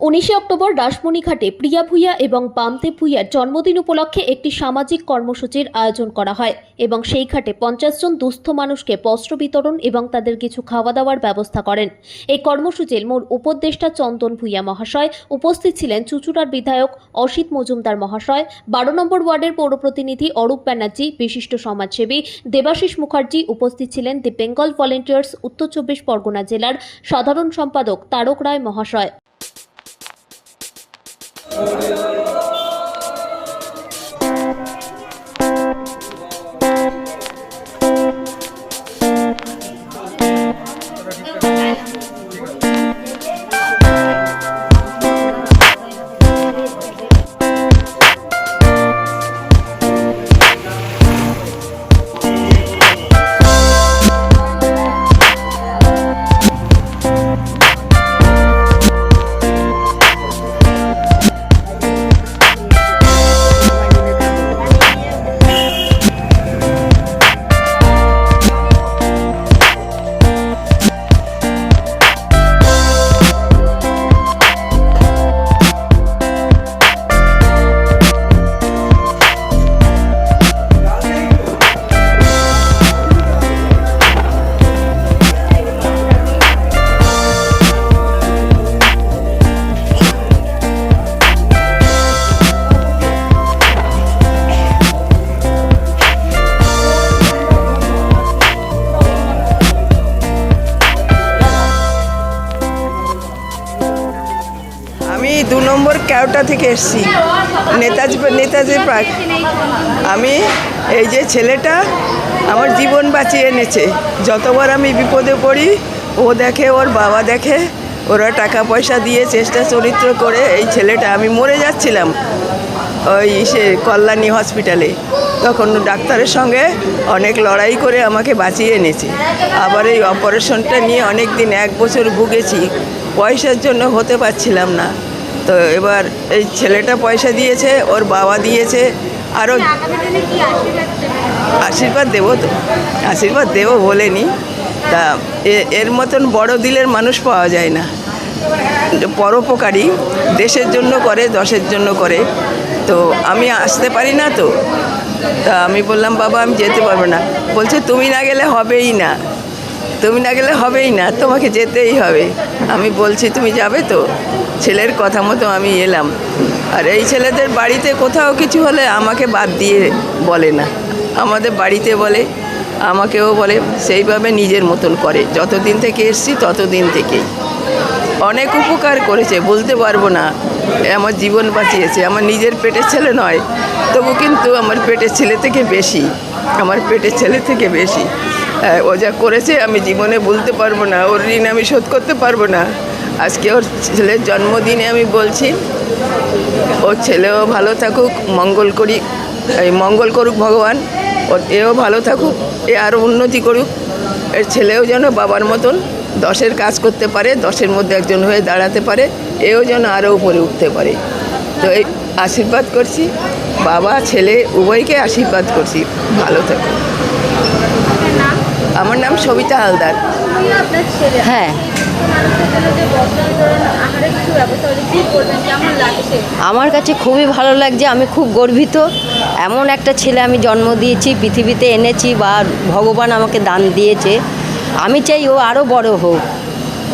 উনিশে অক্টোবর রাসমণিঘাটে প্রিয়া ভূঁইয়া এবং বামতে ভূঁইয়ার জন্মদিন উপলক্ষে একটি সামাজিক কর্মসূচির আয়োজন করা হয় এবং সেই ঘাটে পঞ্চাশ জন দুস্থ মানুষকে বস্ত্র বিতরণ এবং তাদের কিছু খাওয়া দাওয়ার ব্যবস্থা করেন। এই কর্মসূচির মূল উপদেষ্টা চন্দন ভূঁইয়া মহাশয়, উপস্থিত ছিলেন চুচুড়ার বিধায়ক অসিত মজুমদার মহাশয়, বারো নম্বর ওয়ার্ডের পৌর প্রতিনিধি অরূপ ব্যানার্জি, বিশিষ্ট সমাজসেবী দেবাশিস মুখার্জি, উপস্থিত ছিলেন দি বেঙ্গল ভলেন্টিয়ার্স, উত্তর চব্বিশ পরগনা জেলার সাধারণ সম্পাদক তারক রায় মহাশয়। আমি দু নম্বর ক্যাওটা থেকে এসেছি। নেতাজি নেতাজি পার্ক আমি এই যে ছেলেটা আমার জীবন বাঁচিয়ে এনেছে। যতবার আমি বিপদে পড়ি, ও দেখে, ওর বাবা দেখে, ওরা টাকা পয়সা দিয়ে চেষ্টা চরিত্র করে এই ছেলেটা। আমি মরে যাচ্ছিলাম ওই সে কল্যাণী হসপিটালে। তখন ডাক্তারের সঙ্গে অনেক লড়াই করে আমাকে বাঁচিয়ে এনেছে। আবার এই অপারেশনটা নিয়ে অনেক দিন এক বছর ভুগেছি। পয়সার জন্য হতে পারছিলাম না। তো এবার এই ছেলেটা পয়সা দিয়েছে ওর বাবা দিয়েছে আরও আশীর্বাদ দেবো? তো আশীর্বাদ দেবো বলেনি। তা এর মতন বড় দিলের মানুষ পাওয়া যায় না। পরোপকারী দেশের জন্য করে দশের জন্য করে। তো আমি আসতে পারি না তো। তা আমি বললাম বাবা আমি যেতে পারব না। বলছে তুমি না গেলে হবেই না। তুমি না গেলে হবেই না তোমাকে যেতেই হবে। আমি বলছি তুমি যাবে তো? ছেলের কথা মতো আমি এলাম। আর এই ছেলেদের বাড়িতে কোথাও কিছু হলে আমাকে বাদ দিয়ে বলে না। আমাদের বাড়িতে বলে আমাকেও বলে সেইভাবে নিজের মতন করে। যতদিন থেকে এসছি ততদিন থেকেই। অনেক উপকার করেছে বলতে পারব না। আমার জীবন বাঁচিয়েছে। আমার নিজের পেটের ছেলে নয় তবু কিন্তু আমার পেটের ছেলে থেকে বেশি। আমার পেটের ছেলে থেকে বেশি। হ্যাঁ, ও যা করেছে আমি জীবনে বলতে পারব না ওর ঋণ আমি শোধ করতে পারব না। আজকে ওর ছেলের জন্মদিনে আমি বলছি ওর ছেলেও ভালো থাকুক মঙ্গল করি এই মঙ্গল করুক ভগবান ওর এও ভালো থাকুক এ আরও উন্নতি করুক। এর ছেলেও যেন বাবার মতন দশের কাজ করতে পারে দশের মধ্যে একজন হয়ে দাঁড়াতে পারে এও যেন আরও উপরে উঠতে পারে। তো এই আশীর্বাদ করছি বাবা ছেলে উভয়কে আশীর্বাদ করছি ভালো থাকুক। আমার নাম সবিতা হালদার। হ্যাঁ। আমার কাছে খুবই ভালো লাগছে, আমি খুব গর্বিত। এমন একটা ছেলে আমি জন্ম দিয়েছি, পৃথিবীতে এনেছি বা ভগবান আমাকে দান দিয়েছে। আমি চাই ও আরও বড় হোক,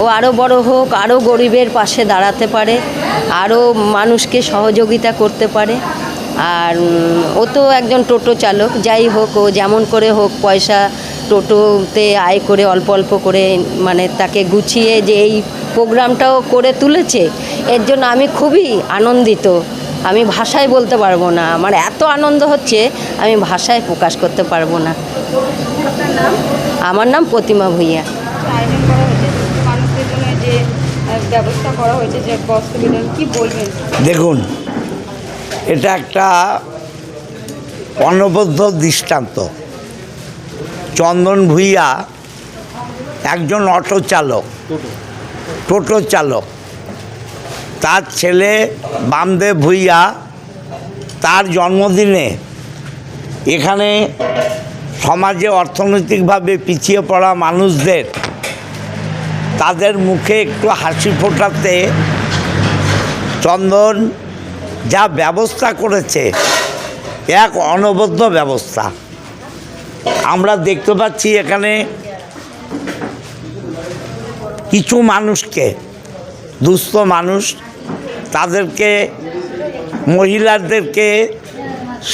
ও আরও বড় হোক আরও গরিবের পাশে দাঁড়াতে পারে আরও মানুষকে সহযোগিতা করতে পারে। আর ও তো একজন টোটো চালক, যাই হোক, ও যেমন করে হোক, পয়সা টোটোতে আয় করে অল্প অল্প করে মানে তাকে গুছিয়ে যে এই প্রোগ্রামটাও করে তুলেছে এর জন্য আমি খুবই আনন্দিত। আমি ভাষায় বলতে পারব না। আমার এত আনন্দ হচ্ছে আমি ভাষায় প্রকাশ করতে পারব না। আমার নাম প্রতিমা ভূঁইয়া। আয়োজন করা হয়েছে মানুষদের জন্য যে আহ, ব্যবস্থা করা হয়েছে যে বস্ত্র বিতরণ কি বলবেন? দেখুন এটা একটা অনবদ্য দৃষ্টান্ত। চন্দন ভূঁইয়া একজন অটো চালক টোটো। চালক। তার ছেলে বামদেব ভূঁইয়া তার জন্মদিনে এখানে সমাজে অর্থনৈতিকভাবে পিছিয়ে পড়া মানুষদের তাদের মুখে একটু হাসি ফোটাতে চন্দন যা ব্যবস্থা করেছে এক অনবদ্য ব্যবস্থা। আমরা দেখতে পাচ্ছি এখানে কিছু মানুষকে, দুস্থ মানুষ, তাদেরকে, মহিলাদেরকে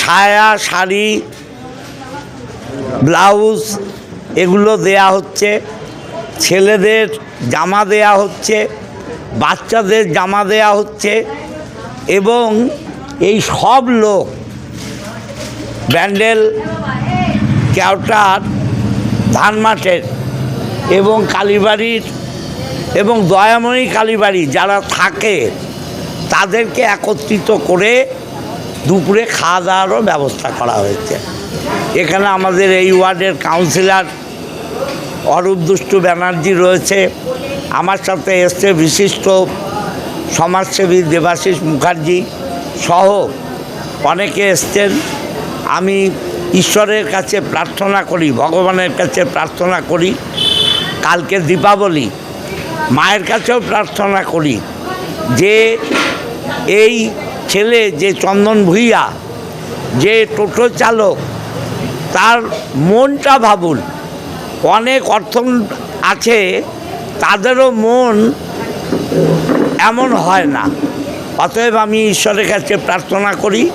সায়া, শাড়ি, ব্লাউজ এগুলো দেয়া হচ্ছে, ছেলেদের জামা দেয়া হচ্ছে, বাচ্চাদের জামা দেয়া হচ্ছে এবং এই সব লোক ব্যান্ডেল কেওটার ধানমাটের এবং কালীবাড়ির এবং দয়াময়ী কালীবাড়ি যারা থাকে, তাদেরকে একত্রিত করে দুপুরে খাওয়া দাওয়ারও ব্যবস্থা করা হয়েছে। এখানে আমাদের এই ওয়ার্ডের কাউন্সিলর অরূপ দুষ্টু ব্যানার্জি রয়েছে। আমার সাথে এসছে বিশিষ্ট সমাজসেবী দেবাশিস মুখার্জি সহ অনেকে এসছেন। আমি ঈশ্বরের কাছে প্রার্থনা করি, ভগবানের কাছে প্রার্থনা করি, কালকে দীপাবলি, মায়ের কাছেও প্রার্থনা করি, যে এই ছেলে, যে চন্দন ভূঁইয়া, যে টোটো চালক, তার মনটা ভাবুন, অনেক অর্থ আছে, তাদেরও মন এমন হয় না। অতএব আমি ঈশ্বরের কাছে প্রার্থনা করি,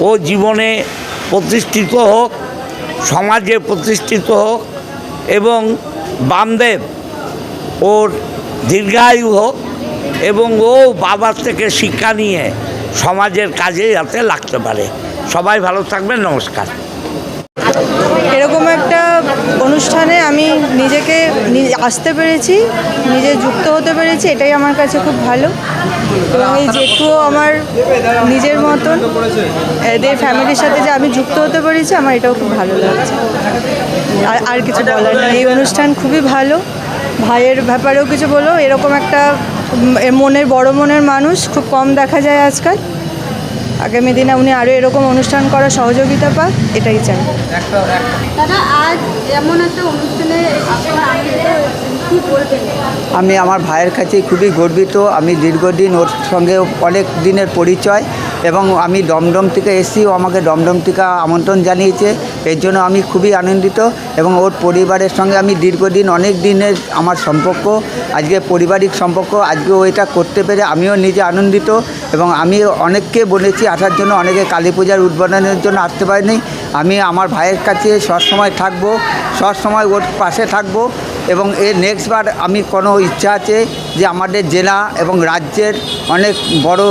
ও জীবনে প্রতিষ্ঠিত হোক, সমাজে প্রতিষ্ঠিত হোক এবং বামদেব ওর দীর্ঘায়ু হোক এবং ও বাবার থেকে শিক্ষা নিয়ে সমাজের কাজে যাতে লাগতে পারে। সবাই ভালো থাকবেন, নমস্কার। এরকম একটা অনুষ্ঠানে আমি নিজেকে আসতে পেরেছি, নিজে যুক্ত হতে পেরেছি, এটাই আমার কাছে খুব ভালো। এবং এই জেঠুও আমার নিজের মতন, এদের ফ্যামিলির সাথে যে আমি যুক্ত হতে পেরেছি, আমার এটাও খুব ভালো লাগছে। আর আর কিছু বলার নেই। এই অনুষ্ঠান খুবই ভালো। ভাইয়ের ব্যাপারেও কিছু বলো। এরকম একটা মনের, বড় মনের মানুষ খুব কম দেখা যায় আজকাল। আগামী দিনে উনি আরও এরকম অনুষ্ঠান করার সহযোগিতা পাক এটাই চাই। দাদা আজ এমন একটা অনুষ্ঠানে আপনারা আনন্দিত হয়েছেন কি বলবেন? আমি আমার ভাইয়ের কাছে খুবই গর্বিত। আমি দীর্ঘদিন ওর সঙ্গে অনেক দিনের পরিচয় এবং আমি দমদম থেকে এসেছি। ও আমাকে দমদম থেকে আমন্ত্রণ জানিয়েছে। এর জন্য আমি খুবই আনন্দিত এবং ওর পরিবারের সঙ্গে আমি দীর্ঘদিন অনেক দিনের আমার সম্পর্ক, আজকে পারিবারিক সম্পর্ক, আজকে এটা করতে পেরে আমিও নিজে আনন্দিত এবং আমি অনেককে বলেছি আসার জন্য, অনেকে কালী পূজার উদ্বোধনের জন্য আসতে পারেনি। আমি আমার ভাইয়ের কাছে সবসময় থাকব, সবসময় ওর পাশে থাকব এবং এর নেক্সট বার আমি কোনো ইচ্ছা আছে যে আমাদের জেলা এবং রাজ্যের অনেক বড়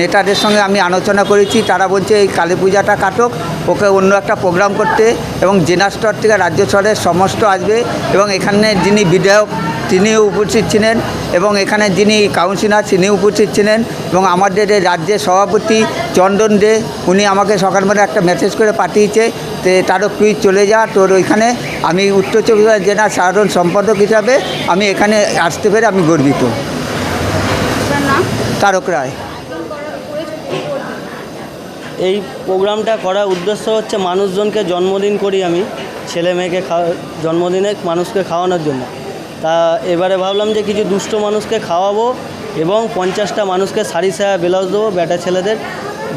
নেতাদের সঙ্গে আমি আলোচনা করেছি। তারা বলছে, এই কালী পূজাটা কাটক, ওকে অন্য একটা প্রোগ্রাম করতে। এবং জেলা স্তর থেকে রাজ্য স্তরের সমস্ত আসবে। এবং এখানে যিনি বিধায়ক, তিনিও উপস্থিত ছিলেন। এবং এখানে যিনি কাউন্সিলর তিনিও উপস্থিত ছিলেন। এবং আমাদের রাজ্যের সভাপতি চন্দন দে, উনি আমাকে সকালবেলা একটা মেসেজ করে পাঠিয়েছে তে তারও তুই চলে যা, তোর ওইখানে আমি উত্তর চব্বিশ জেলার সাধারণ সম্পাদক হিসাবে আমি এখানে আসতে পেরে আমি গর্বিত। তারক রায়। এই প্রোগ্রামটা করার উদ্দেশ্য হচ্ছে মানুষজনকে জন্মদিন করি আমি, ছেলে মেয়েকে খাওয়া জন্মদিনে মানুষকে খাওয়ানোর জন্য। তা এবারে ভাবলাম যে কিছু দুষ্ট মানুষকে খাওয়াবো এবং পঞ্চাশটা মানুষকে শাড়ি সায়া ব্লাউজ দেবো, ব্যাটা ছেলেদের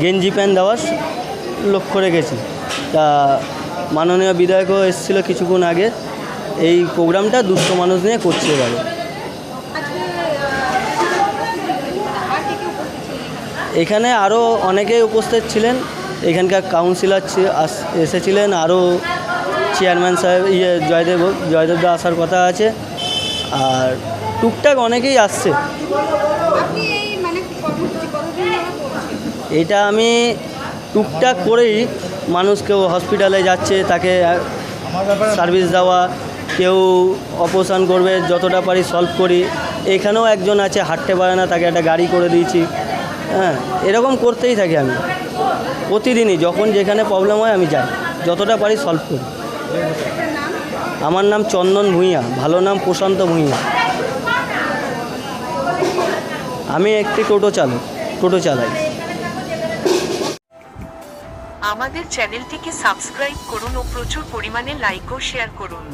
গেঞ্জি প্যান্ট দেওয়ার লক্ষ্য রেখেছি। তা মাননীয় বিধায়কও এসেছিল কিছুক্ষণ আগে। এই প্রোগ্রামটা দুষ্ট মানুষ নিয়ে করছে এবারে। এখানে আরও অনেকেই উপস্থিত ছিলেন। এখানকার কাউন্সিলর এসেছিলেন। আরও চেয়ারম্যান সাহেব ইয়ে জয়দেব জয়দেব দা আসার কথা আছে। আর টুকটাক অনেকেই আসছে। মানে এটা আমি টুকটাক করেই মানুষ কেউ হসপিটালে যাচ্ছে তাকে সার্ভিস দেওয়া কেউ অপারেশন করবে যতটা পারি সলভ করি। এখানেও একজন আছে হাঁটতে পারে না তাকে একটা গাড়ি করে দিয়েছি। হ্যাঁ এরকম করতেই থাকি আমি। প্রতিদিনই যখন যেখানে প্রবলেম হয় আমি যাই, যতটা পারি সলভ করি। আমার নাম চন্দন ভূঁইয়া, ভালো নাম প্রশান্ত ভূঁইয়া। আমি একটি টোটো চালক, টোটো চালাই। আমাদের চ্যানেলটিকে সাবস্ক্রাইব করুন ও প্রচুর পরিমাণে লাইক ও শেয়ার করুন।